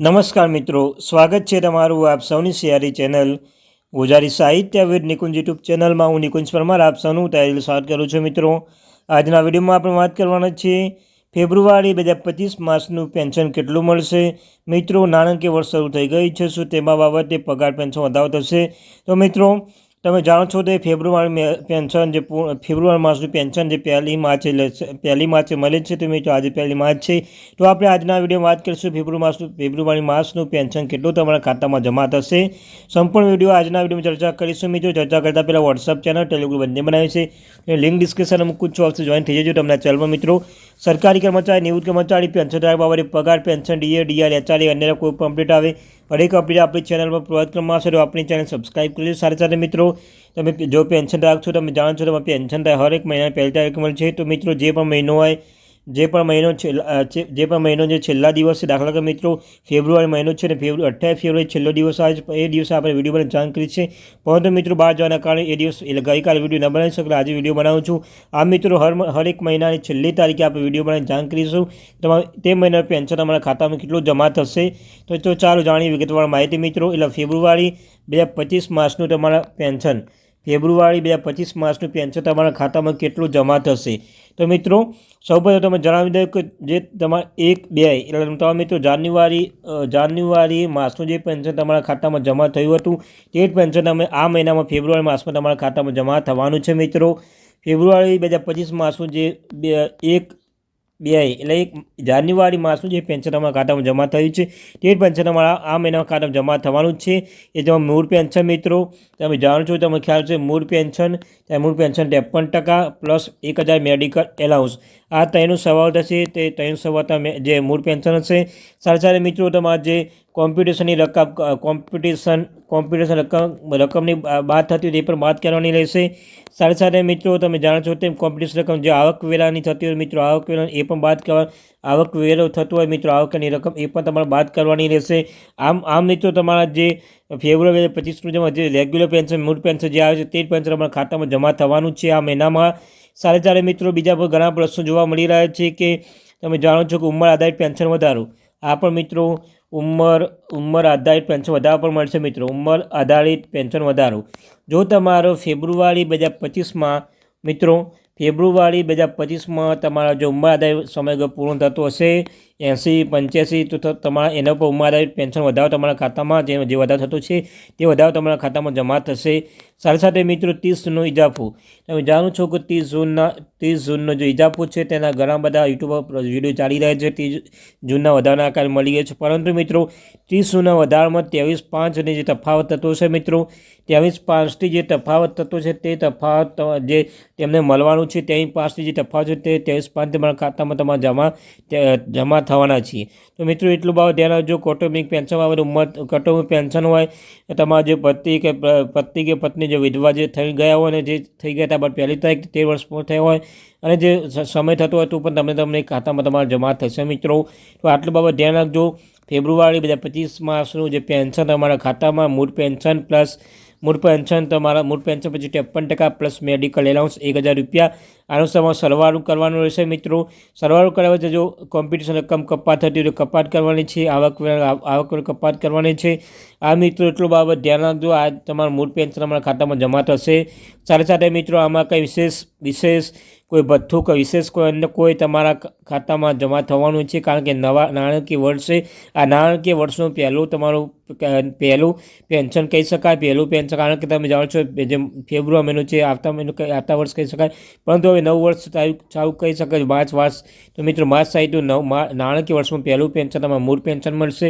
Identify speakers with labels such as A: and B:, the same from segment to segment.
A: નમસ્કાર મિત્રો, સ્વાગત છે તમારું આપ સૌની સિયારી ચેનલ ગુજરાતી સાહિત્ય વિદ નિકુંજ યુટ્યુબ ચેનલમાં. હું નિકુંજ પરમાર, આપ સૌનું તૈયારી સ્વાગત કરું છું મિત્રો. આજના વિડીયોમાં આપણે વાત કરવાના છીએ, ફેબ્રુઆરી બે હજાર પચીસ માસનું પેન્શન કેટલું મળશે? મિત્રો, નાણાકીય વર્ષ શરૂ થઈ ગઈ છે શું તેમાં બાબતે પગાર પેન્શન વધારો થશે? તો મિત્રો તમે જાણો છો તે ફેબ્રુઆરી પેન્શન જે ફેબ્રુઆરી માસનું પેન્શન જે પહેલી માર્ચે પહેલી માર્ચે મળે છે તો મિત્રો આજે પહેલી માર્ચ છે. તો આપણે આજના વિડીયોમાં વાત કરીશું ફેબ્રુઆરી માસનું ફેબ્રુઆરી માસનું પેન્શન કેટલું તમારા ખાતામાં જમા થશે. સંપૂર્ણ વીડિયો આજના વિડીયોમાં ચર્ચા કરીશું મિત્રો. ચર્ચા કરતાં પહેલાં વોટ્સઅપ ચેનલ ટેલિગ્રામ બંને બનાવી છે. લિંક ડિસ્ક્રિપ્શનમાં મૂકું છું. આપશે જોઈન થઈ જજો તમને ચેનલમાં મિત્રો. સરકારી કર્મચારી નિવૃત્ત કર્મચારી પેન્શન ધારક બાબતે પગાર પેન્શન ડીએ ડીઆર એચઆરએ અન્ય કોઈ પણ અપડેટ આવે, હરેક અપડેટ આપણી ચેનલ પર પ્રોવાઈડ કરવામાં આવશે તો આપણી ચેનલ સબસ્ક્રાઈબ કરી સાથે સાથે મિત્રો, તમે જો પેન્શન ધારક છો, તમે જાણો છો, તમે પેન્શન હરેક મહિનાની પહેલી તારીખ મળે છે તો મિત્રો, જે પણ મહિનો હોય જે પણ મહિનો જે પણ મહિનો જે છેલ્લા દિવસ છે દાખલા તરીકે મિત્રો, ફેબ્રુઆરી મહિનો છે ને ફેબ્રુઆરી અઠ્યાવીસ ફેબ્રુઆરી છેલ્લો દિવસ આજે, એ દિવસે આપણે વીડિયો બનાવી જાણ કરી છે. પરંતુ મિત્રો બહાર જવાના કારણે એ દિવસ એટલે ગઈકાલે વીડિયો ન બનાવી શકતા આજે વીડિયો બનાવું છું. આ મિત્રો, હર હર એક મહિનાની છેલ્લી તારીખે આપણે વીડિયો બનાવી જાણ કરીશું. તમારે તે મહિનાનું પેન્શન અમારા ખાતામાં કેટલું જમા થશે? તો ચાલો જાણીએ વિગતવાર માહિતી મિત્રો, એટલે ફેબ્રુઆરી બે હજાર પચીસ માસનું તમારા પેન્શન. ફેબ્રુઆરી બે હજાર પચીસ માસનું પેન્શન તમારા ખાતામાં કેટલું જમા થશે? તો મિત્રો, સૌપ્રથમ તમે જણાવી દઉં કે જે તમારા એક, બે, એટલે તમારા મિત્રો જાન્યુઆરી જાન્યુઆરી માસનું જે પેન્શન તમારા ખાતામાં જમા થયું હતું, તે જ પેન્શન તમે આ મહિનામાં ફેબ્રુઆરી માસમાં તમારા ખાતામાં જમા થવાનું છે મિત્રો. ફેબ્રુઆરી બે હજાર પચીસ માસનું જે બે, એક બે એટલે એક જાન્યુઆરી માસનું જે પેન્શન અમારા ખાતામાં જમા થયું છે, તે પેન્શન અમારા આ મહિનામાં ખાતામાં જમા થવાનું છે. એ જેમાં મૂળ પેન્શન મિત્રો, તમે જાણો છો, તમને ખ્યાલ છે, મૂળ પેન્શન, ત્યાં મૂળ પેન્શન ત્રેપન ટકા પ્લસ એક હજાર મેડિકલ એલાઉન્સ. આ ત્રણનું સવાલ થશે. તે ત્રણ સવાલ તમે જે મૂળ પેન્શન હશે. સાથે સાથે મિત્રો, તમારે જે કોમ્પિટિશનની રકમ કોમ્પિટિશન કોમ્પિટિશન રકમ, રકમની બાદ થતી હોય તે પણ બાદ કરવાની રહેશે. સાથે સાથે મિત્રો, તમે જાણો છો તેમ કોમ્પિટિશન રકમ જે આવકવેરાની થતી હોય, મિત્રો આવકવેરા એ પણ બાદ કરવા આવકવેરો થતો હોય મિત્રો, આવકની રકમ એ પણ તમારે બાદ કરવાની રહેશે. આમ આમ મિત્રો, તમારા જે ફેબ્રુઆરી પચીસનું જેમાં જે રેગ્યુલર પેન્શન મૂળ પેન્શન જે આવે છે, તે જ પેન્શન તમારા ખાતામાં જમા થવાનું છે. આ મહિનામાં સાથે સાથે મિત્રો, બીજા પણ ઘણા પ્રશ્નો જોવા મળી રહ્યા છે કે તમે જાણો છો કે ઉંમર આધારિત પેન્શન વધારો. આ પણ મિત્રો, ઉંમર ઉંમર આધારિત પેન્શન વધારો પણ મળશે મિત્રો. ઉંમર આધારિત પેન્શન વધારો. જો તમારો ફેબ્રુઆરી બે હજાર પચીસમાં મિત્રો ફેબ્રુઆરી બે હજાર પચીસમાં તમારા જો ઉંમર આધારિત સમયગાળો પૂર્ણ થતો હશે એંસી પંચ્યાસી, તો તમારા એના પર ઉંમર પેન્શન વધારો તમારા ખાતામાં જે જે વધારો થતો છે, તે વધારો તમારા ખાતામાં જમા થશે. સાથે સાથે મિત્રો ત્રીસ જૂનનો ઇજાફો. તમે જાણો છો કે ત્રીસ જૂનના, ત્રીસ જૂનનો જે ઇજાફો છે, તેના ઘણા બધા યુટ્યુબ પર વીડિયો ચાલી રહ્યા છે. ત્રીસ જૂનના વધારાના આકાર મળી ગયા છે. પરંતુ મિત્રો, ત્રીસ જૂનના વધારામાં ત્રેવીસ પાંચની જે તફાવત થતો છે મિત્રો, ત્રેવીસ પાંચથી જે તફાવત થતો છે, તે તફાવત જે તેમને મળવાનું છે, તેની પાંચથી જે તફાવત છે, તે ત્રેવીસ પાંચ તમારા ખાતામાં તમારા જમા જમા થવાના છીએ. તો મિત્રો, એટલું બાબત ધ્યાન રાખજો. કૌટુંબિક પેન્શન બાબત ઉંમર, કૌટુંબિક પેન્શન હોય, તમારા જે પતિ કે પતિ કે પત્ની જે વિધવા જે થઈ ગયા હોય અને જે થઈ ગયા હતા, બટ પહેલી તારીખ તેર વર્ષ પૂર્ણ થયા હોય અને જે સમય થતો હોય તો પણ તમને તમને ખાતામાં તમારા જમા થશે મિત્રો. તો આટલું બાબત ધ્યાન રાખજો. ફેબ્રુઆરી બે પચીસ માસનું જે પેન્શન તમારા ખાતામાં, મૂળ પેન્શન પ્લસ મૂળ પેન્શન તમારા, મૂળ પેન્શન પછી ત્રેપન ટકા પ્લસ મેડિકલ એલાઉન્સ એક હજાર રૂપિયા આનો તમારે સરવાળું કરવાનું રહેશે મિત્રો. સરવાળું કરાવે તો જો કોમ્પિટિશન રકમ કપાત થતી હોય તો કપાત કરવાની છે. આવક આવક કપાત કરવાની છે. આ મિત્રો એટલું બાબત ધ્યાન રાખજો. આ તમારું મૂળ પેન્શન તમારા ખાતામાં જમા થશે. સાથે સાથે મિત્રો આમાં કંઈ વિશેષ વિશેષ કોઈ ભથ્થું કે વિશેષ કોઈ અન્ય કોઈ તમારા ખાતામાં જમા થવાનું છે? કારણ કે નવા, નાણાકીય વર્ષે આ નાણાકીય વર્ષનું પહેલું તમારું પહેલું પેન્શન કહી શકાય. પહેલું પેન્શન કારણ કે તમે જાણો છો જે ફેબ્રુઆરી મહિનો છે, આવતા મહિનો આવતા વર્ષ કહી શકાય. પરંતુ હવે નવ વર્ષ ચાલુ કહી કહી શકાય માર્ચ માસ તો મિત્રો માર્ચ સાહિત્ય નવ નાણાકીય વર્ષમાં પહેલું પેન્શન તમારે મૂળ પેન્શન મળશે.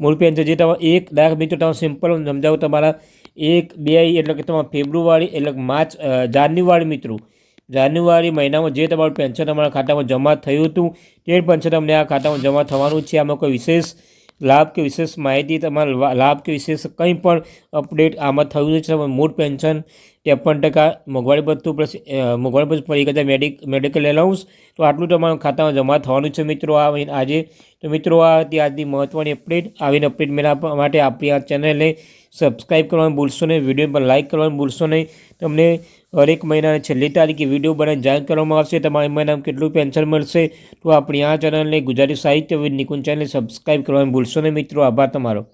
A: મૂળ પેન્શન જે તમારે એક દાખ મિત્રો તમે સિમ્પલ હું સમજાવું તમારા એક, બે, એટલે કે તમારા ફેબ્રુઆરી, એટલે માર્ચ જાન્યુઆરી મિત્રો. જાન્યુઆરી મહિનામાં જે તમારું પેન્શન તમારા ખાતામાં જમા થયું હતું, તે પેન્શન તમને આ ખાતામાં જમા થવાનું છે. આમાં કોઈ વિશેષ લાભ કે વિશેષ માહિતી તમારા લાભ કે વિશેષ કંઈ પણ અપડેટ આમાં થયું છે તમે મૂળ પેન્શન ત્રેપન ટકા મોંઘવારી ભથ્થું પ્લસ મોંઘવારી ભથ્થું પર એક હજાર મેડિક મેડિકલ એલાઉન્સ. તો આટલું તમારા ખાતામાં જમા થવાનું છે મિત્રો આ આજે. તો મિત્રો, આ હતી આજની મહત્ત્વની અપડેટ આવીને અપડેટ મેળવવા માટે આપણી આ ચેનલને સબસ્ક્રાઈબ કરવાનું ભૂલશો નહીં વીડિયો પર લાઇક કરવાનું ભૂલશો નહીં. તમને હરેક મહિનાની છેલ્લી તારીખે વીડિયો બનાવી જાહેર કરવામાં આવશે. તમારા મહિનામાં કેટલું પેન્શન મળશે? તો આપણી આ ચેનલને ગુજરાતી સાહિત્ય નિકુંજ ચેનલને સબસ્ક્રાઈબ કરવાનું ભૂલશો નહીં મિત્રો. આભાર તમારો.